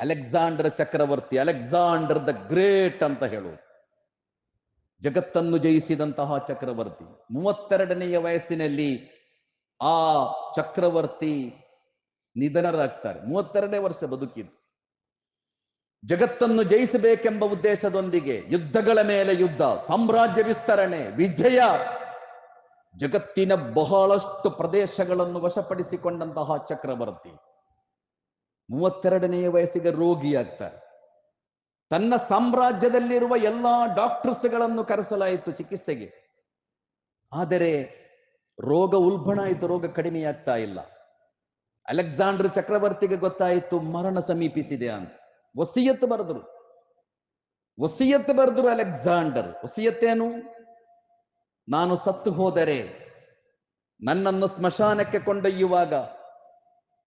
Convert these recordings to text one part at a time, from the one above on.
Alexander ಚಕ್ರವರ್ತಿ, Alexander the great ಅಂತ ಹೇಳುವುದು ಜಗತ್ತನ್ನು ಜಯಿಸಿದಂತಹ ಚಕ್ರವರ್ತಿ. ಮೂವತ್ತೆರಡನೆಯ ವಯಸ್ಸಿನಲ್ಲಿ ಆ ಚಕ್ರವರ್ತಿ ನಿಧನರಾಗ್ತಾರೆ. ಮೂವತ್ತೆರಡನೇ ವರ್ಷ ಬದುಕಿದ್ದು. ಜಗತ್ತನ್ನು ಜಯಿಸಬೇಕೆಂಬ ಉದ್ದೇಶದೊಂದಿಗೆ ಯುದ್ಧಗಳ ಮೇಲೆ ಯುದ್ಧ, ಸಾಮ್ರಾಜ್ಯ ವಿಸ್ತರಣೆ, ವಿಜಯ. ಜಗತ್ತಿನ ಬಹಳಷ್ಟು ಪ್ರದೇಶಗಳನ್ನು ವಶಪಡಿಸಿಕೊಂಡಂತಹ ಚಕ್ರವರ್ತಿ. ಮೂವತ್ತೆರಡನೆಯ ವಯಸ್ಸಿಗೆ ರೋಗಿಯಾಗ್ತಾರೆ. ತನ್ನ ಸಾಮ್ರಾಜ್ಯದಲ್ಲಿರುವ ಎಲ್ಲಾ ಡಾಕ್ಟರ್ಸ್ಗಳನ್ನು ಕರೆಸಲಾಯಿತು ಚಿಕಿತ್ಸೆಗೆ. ಆದರೆ ರೋಗ ಉಲ್ಬಣ ಆಯಿತು, ರೋಗ ಕಡಿಮೆಯಾಗ್ತಾ ಇಲ್ಲ. ಅಲೆಕ್ಸಾಂಡರ್ ಚಕ್ರವರ್ತಿಗೆ ಗೊತ್ತಾಯಿತು, ಮರಣ ಸಮೀಪಿಸಿದೆ ಅಂತ. ವಸಿಯತ್ ಬರೆದ್ರು. ವಸಿಯತ್ ಬರೆದ್ರು ಅಲೆಕ್ಸಾಂಡರ್. ವಸಿಯತ್ತೇನು ನಾನು ಸತ್ತು ಹೋದರೆ ನನ್ನನ್ನು ಸ್ಮಶಾನಕ್ಕೆ ಕೊಂಡೊಯ್ಯುವಾಗ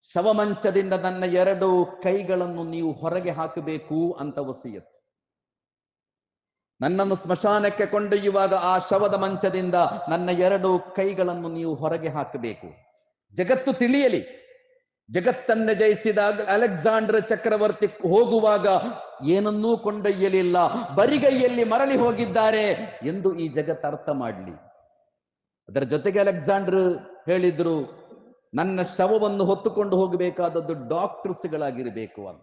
ಶವಮಂಚದಿಂದ ನನ್ನ ಎರಡು ಕೈಗಳನ್ನು ನೀವು ಹೊರಗೆ ಹಾಕಬೇಕು ಅಂತ ವಸಿಯತ್. ನನ್ನನ್ನು ಸ್ಮಶಾನಕ್ಕೆ ಕೊಂಡೊಯ್ಯುವಾಗ ಆ ಶವದ ಮಂಚದಿಂದ ನನ್ನ ಎರಡು ಕೈಗಳನ್ನು ನೀವು ಹೊರಗೆ ಹಾಕಬೇಕು. ಜಗತ್ತು ತಿಳಿಯಲಿ. ಜಗತ್ತನ್ನ ಜಯಿಸಿದಾಗ ಅಲೆಕ್ಸಾಂಡರ್ ಚಕ್ರವರ್ತಿ ಹೋಗುವಾಗ ಏನನ್ನೂ ಕೊಂಡೊಯ್ಯಲಿಲ್ಲ. ಬರಿಗೈಯಲ್ಲಿ ಮರಳಿ ಹೋಗಿದ್ದಾರೆ ಎಂದು ಈ ಜಗತ್ತು ಅರ್ಥ ಮಾಡಲಿ. ಅದರ ಜೊತೆಗೆ ಅಲೆಕ್ಸಾಂಡರ್ ಹೇಳಿದ್ರು ನನ್ನ ಶವವನ್ನು ಹೊತ್ತುಕೊಂಡು ಹೋಗಬೇಕಾದದ್ದು ಡಾಕ್ಟರ್ಸ್ಗಳಾಗಿರಬೇಕು ಅಂತ.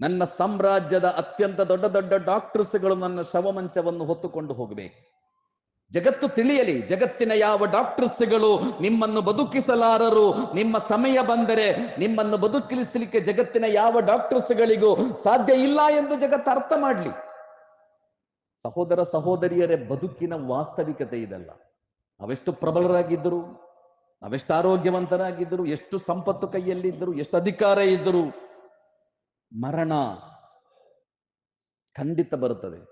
ನನ್ನ ಸಾಮ್ರಾಜ್ಯದ ಅತ್ಯಂತ ದೊಡ್ಡ ದೊಡ್ಡ ಡಾಕ್ಟರ್ಸ್ಗಳು ನನ್ನ ಶವಮಂಚವನ್ನು ಹೊತ್ತುಕೊಂಡು ಹೋಗಬೇಕು. ಜಗತ್ತು ತಿಳಿಯಲಿ, ಜಗತ್ತಿನ ಯಾವ ಡಾಕ್ಟರ್ಸ್ಗಳು ನಿಮ್ಮನ್ನು ಬದುಕಿಸಲಾರರು, ನಿಮ್ಮ ಸಮಯ ಬಂದರೆ ನಿಮ್ಮನ್ನು ಬದುಕಿಸಲಿಕ್ಕೆ ಜಗತ್ತಿನ ಯಾವ ಡಾಕ್ಟರ್ಸ್ಗಳಿಗೂ ಸಾಧ್ಯ ಇಲ್ಲ ಎಂದು ಜಗತ್ತು ಅರ್ಥ ಮಾಡಲಿ. ಸಹೋದರ ಸಹೋದರಿಯರೇ, ಬದುಕಿನ ವಾಸ್ತವಿಕತೆ ಇದಲ್ಲ. ಅವೆಷ್ಟು ಪ್ರಬಲರಾಗಿದ್ದರು ನಾವೆಷ್ಟು ಆರೋಗ್ಯವಂತರಾಗಿದ್ದರು ಎಷ್ಟು ಸಂಪತ್ತು ಕೈಯಲ್ಲಿದ್ದರು ಎಷ್ಟು ಅಧಿಕಾರ ಇದ್ದರು ಮರಣ ಖಂಡಿತ ಬರುತ್ತದೆ.